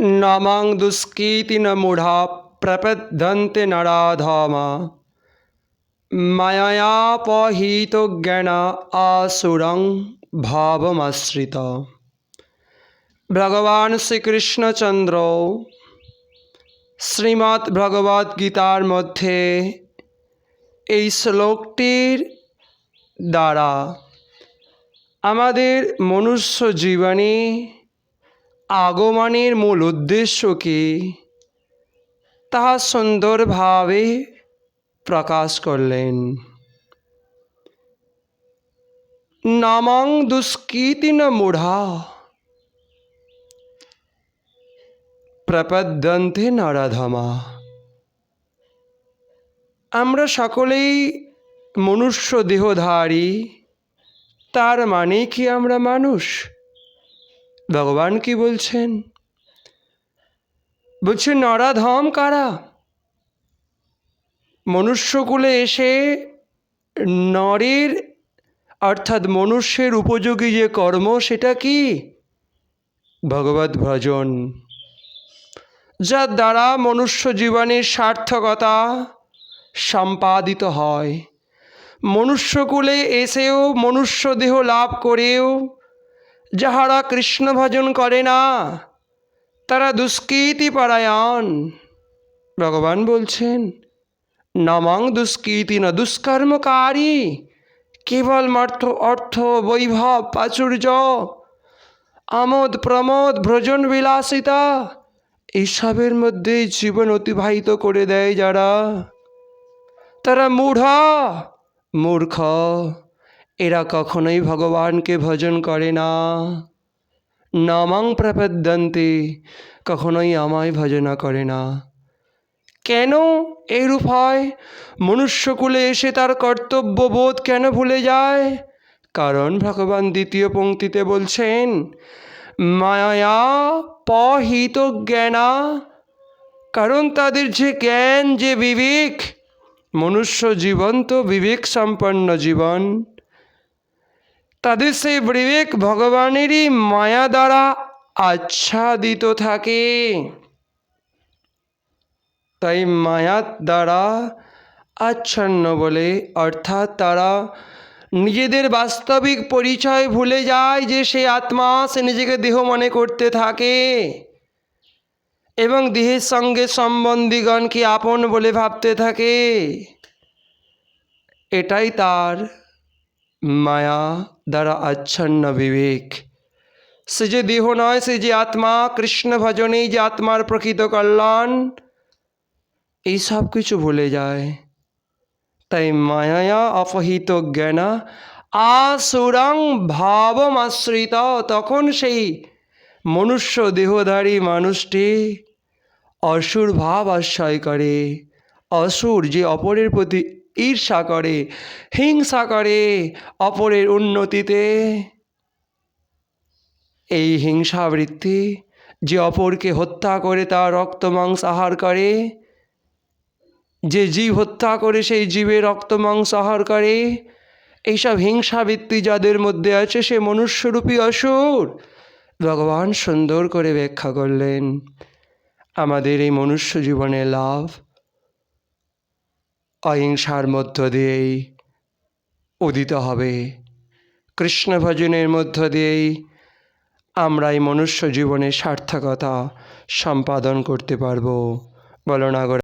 নামাং দুষ্কীতি ন মূঢ়া প্রপদ্যন্তে নরাধমা। মায়াপহিত জ্ঞান আসুরং ভাবমাশ্রিত। ভগবান শ্রীকৃষ্ণচন্দ্র শ্রীমৎ ভগবদ গীতার মধ্যে এই শ্লোকটির দ্বারা আমাদের মনুষ্য জীবনে আগমনের মূল উদ্দেশ্য কি? তাহা সুন্দরভাবে প্রকাশ করলেন। নামং দুষ্কীতি ন মূঢ়া। প্রপদ্যন্তে নরাধমা। আমরা সকলেই মনুষ্য দেহধারী, তার মানে কি আমরা মানুষ? ভগবান কি বলছেন? বলছে নরাধম কারা? মনুষ্যকুলে এসে নরের, অর্থাৎ মনুষ্যের উপযোগী যে কর্ম, সেটা কি? ভগবত ভজন। যার দ্বারা মনুষ্য জীবনের সার্থকতা সম্পাদিত হয়। মনুষ্যকুলে এসেও মনুষ্য দেহ লাভ করেও যাহারা কৃষ্ণ ভজন করে না, তারা দুষ্কৃতি পরায়ণ। ভগবান বলছেন, নমং দুষ্কৃতি না দুষ্কর্মকারী, কেবলমাত্র অর্থ, বৈভব, প্রাচুর্য, আমোদ, প্রমোদ, ভ্রজন বিলাসিতা এইসবের মধ্যে জীবন অতিবাহিত করে দেয় যারা। তারা মূঢ়, মূর্খ এরা কখনোই ভগবানকে ভজন করে না। নামাং প্রপদ্যন্তে, কখনোই আমায় ভজনা করে না। কেন এইরূপ হয় মনুষ্যকুলে এসে তার কর্তব্যবোধ কেন ভুলে যায়? কারণ ভগবান দ্বিতীয় পংক্তিতে বলছেন, মায়া পহিত জ্ঞানা। কারণ তাদের যে জ্ঞান, যে বিবেক, মনুষ্য জীবন তো বিবেক সম্পন্ন জীবন। তাদের সেই বিবেক ভগবানেরই মায়া দ্বারা আচ্ছাদিত থাকে। তাই মায়ার দ্বারা আচ্ছন্ন বলে, অর্থাৎ তারা নিজেদের বাস্তবিক পরিচয় ভুলে যায় যে সে আত্মা, সে নিজেকে দেহ মনে করতে থাকে। এবং দেহের সঙ্গে সম্বন্ধীগণকে আপন বলে ভাবতে থাকে। এটাই তার মায়া। দ্বারা আচ্ছন্ন বিবেক। সে যে দেহ নয়, সে যে আত্মা, কৃষ্ণ ভজনেই যে আত্মার প্রকৃত কল্যাণ, এই সব কিছু ভুলে যায়। তাই মায়া অপহিত জ্ঞানা আসুরং ভাবমাশ্রিত তখন সেই মনুষ্য দেহধারী মানুষটি অসুর ভাব আশ্রয় করে। অসুর যে অপরের প্রতি ঈর্ষা করে হিংসা করে অপরের উন্নতিতে। এই হিংসাবৃত্তি যে অপরকে হত্যা করে তার রক্ত মাংস আহার করে, যে জীব হত্যা করে সেই জীবের রক্ত মাংস আহার করে, এইসব হিংসাবৃত্তি যাদের মধ্যে আছে সে মনুষ্যরূপী অসুর, ভগবান সুন্দর করে ব্যাখ্যা করলেন। আমাদের এই মনুষ্য জীবনে লাভ অহিংসার মধ্য দিয়েই উদিত হবে। কৃষ্ণ ভজনের মধ্য দিয়েই আমরা এই মনুষ্য জীবনের সার্থকতা সম্পাদন করতে পারব। বলো না গো